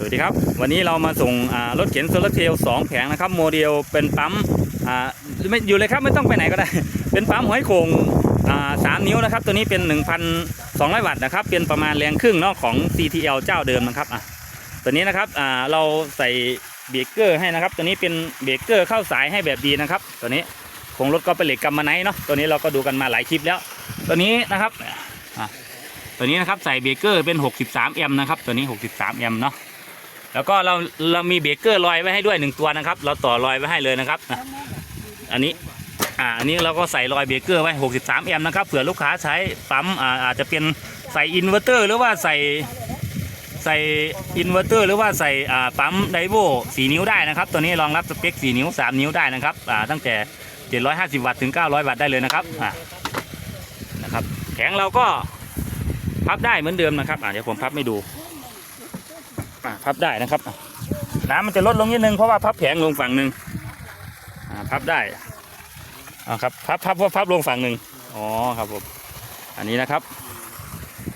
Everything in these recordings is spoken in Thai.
สวัสดีครับ วันนี้เรามาส่งรถเข็นโซลาร์เทลล์สองแผงนะครับ โมเดลเป็นปั๊มอ่าไม่อยู่เลยครับไม่ต้องไปไหนก็ได้ เป็นปั๊มห้อยโขงสามนิ้วนะครับ ตัวนี้เป็น 1,200 วัตต์นะครับ เป็นประมาณแรงครึ่งนาะของ CTL เจ้าเดิมนะครับอะตัวนี้นะครับเราใส่เบรกเกอร์ให้นะครับ ตัวนี้เป็นเบรกเกอร์เข้าสายให้แบบดีนะครับ ตัวนี้โคงรถก็เป็นเหล็กกัมมันไนท์เนาะตัวนี้เราก็ดูกันมาหลายคลิปแล้ว ตัวนี้นะครับตัวนี้นะครับใส่เบรกเกอร์เป็น 63 แอมป์นะครับ ตัวนี้ 63 แอมป์เนาะ แล้วก็เราเรามีเบรกเกอร์ลอยไว้ให้ด้วยหนึ่งตัวนะครับ เราต่อลอยไว้ให้เลยนะครับ อันนี้อ่าอันนี้เราก็ใส่ลอยเบรกเกอร์ไว้ 63 แอมป์นะครับเผื่อลูกค้าใช้ปั๊มอ่าอาจจะเป็นใส่อินเวอร์เตอร์หรือว่าใส่ใส่อินเวอร์เตอร์หรือว่าใส่อ่าปั๊มไดโว4นิ้วได้นะครับ ตัวนี้รองรับสเปค 4 นิ้ว 3 นิ้วได้นะครับอ่าตั้งแต่ 750 วัตต์ถึง 900 วัตต์ได้เลยนะครับอ่านะครับแผงเราก็พับได้เหมือนเดิมนะครับอ่าเดี๋ยวผมพับให้ดู พับได้นะครับ น้ำมันจะลดลงนิดนึงเพราะว่าพับแผงลงฝั่งหนึ่งพับได้อ่าครับพับพับพับพับลงฝั่งหนึ่งอ๋อครับผมอันนี้นะครับ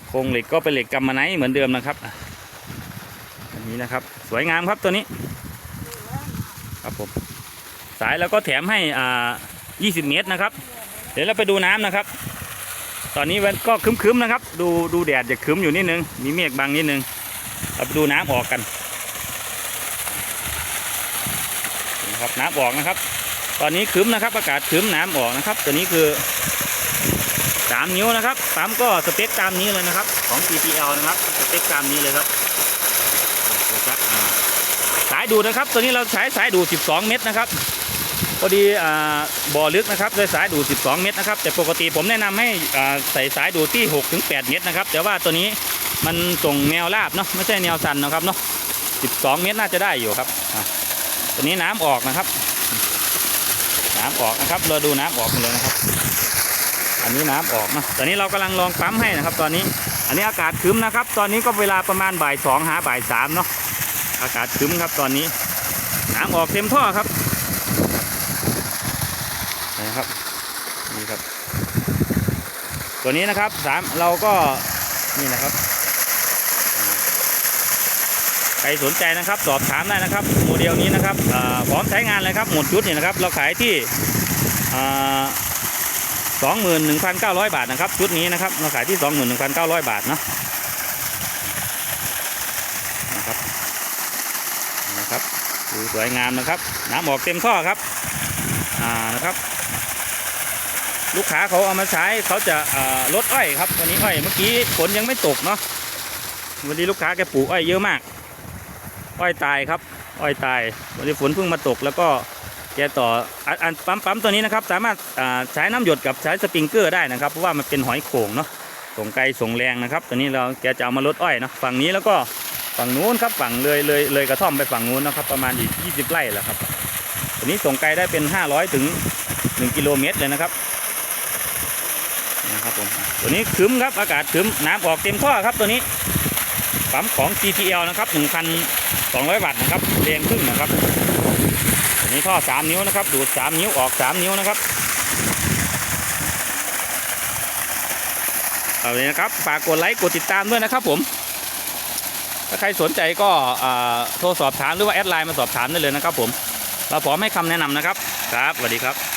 โครงเหล็กก็เป็นเหล็กกัมมันไนท์เหมือนเดิมนะครับ อันนี้นะครับ สวยงามครับตัวนี้ครับผมสายแล้วก็แถมให้อ่า20 เมตรนะครับ เดี๋ยวเราไปดูน้ำนะครับ ตอนนี้มันก็คึ้มๆนะครับ ดูดูแดดจะคึ้มอยู่นิดนึง มีเมฆบังนิดนึง เราไปดูน้ำออกกันนี่ครับน้ำออกนะครับ ตอนนี้คืมนะครับอากาศคืมน้ำออกนะครับ ตัวนี้คือสามนิ้วนะครับปั๊มก็สเปคตามนี้เลยนะครับ ของ CPL นะครับสเปคตามนี้เลยครับสายดูดนะครับ ตัวนี้เราใช้สายดูด12 เมตรนะครับพอดีบ่อลึกนะครับด้วยสายดูด12 เมตรนะครับ แต่ปกติผมแนะนำให้ใส่สายดูดที่6ถึง8เมตรนะครับ แต่ว่าตัวนี้ มันส่งแนวราบเนาะไม่ใช่แนวสันนะครับเนาะ12เมตรน่าจะได้อยู่ครับตัวนี้น้ำออกนะครับ น้ำออกนะครับเราดูน้ำออกมาเลยนะครับ อันนี้น้ำออกนะตอนนี้เรากำลังลองปั๊มให้นะครับ ตอนนี้ อันนี้อากาศคึ้มนะครับ ตอนนี้ก็เวลาประมาณบ่ายสองหาบ่ายสามเนาะอากาศคึ้มครับตอนนี้ น้ำออกเต็มท่อครับนะครับนี่ครับ ตัวนี้นะครับสามเราก็นี่นะครับ ใครสนใจนะครับสอบถามได้นะครับโมเดลนี้นะครับพร้อมใช้งานเลยครับหมดชุดเนี่ยนะครับ เราขายที่สองหมื่นหนึ่งพันเก้าร้อยบาทนะครับชุดนี้นะครับเราขายที่สองหมื่นหนึ่งพันเก้าร้อยบาทนะนะครับนะครับดูสวยงามนะครับ น้ำออกเต็มท่อครับอ่านะครับ ลูกค้าเขาเอามาใช้เขาจะลดอ้อยครับวันนี้อ้อยเมื่อกี้ฝนยังไม่ตกเนาะวันนี้ลูกค้าแกปลูกอ้อยเยอะมาก อ้อยตายครับ อ้อยตายวันนี้ฝนเพิ่งมาตกแล้วก็แกต่ออันปั๊มปั๊มตัวนี้นะครับ สามารถใช้น้ำหยดกับใช้สปริงเกอร์ได้นะครับ เพราะว่ามันเป็นหอยโข่งเนาะส่งไกลส่งแรงนะครับ ตัวนี้เราแกจะเอามาลดอ้อยเนาะฝั่งนี้แล้วก็ฝั่งนู้นครับฝั่งเลยเลยเลยกระท่อมไปฝั่งนู้นนะครับ ประมาณอีก 20 ไร่แหละครับตัวนี้ส่งไกลได้เป็น 500 ถึง 1 กิโลเมตรเลยนะครับนะครับผมตัวนี้คืมครับอากาศคืมน้ำออกเต็มท่อครับตัวนี้ ปั๊มของ GTL นะครับ 1,200 วัตต์นะครับแรงครึ่งนะครับอันนี้ท่อ 3 นิ้วนะครับ ดูด 3 นิ้วออก 3 นิ้วนะครับเอาเลยนะครับ ฝากกดไลค์ กดติดตามด้วยนะครับผม ถ้าใครสนใจก็โทรสอบถามหรือว่าแอดไลน์มาสอบถามได้เลยนะครับผม เราพร้อมให้คำแนะนำนะครับ ครับสวัสดีครับ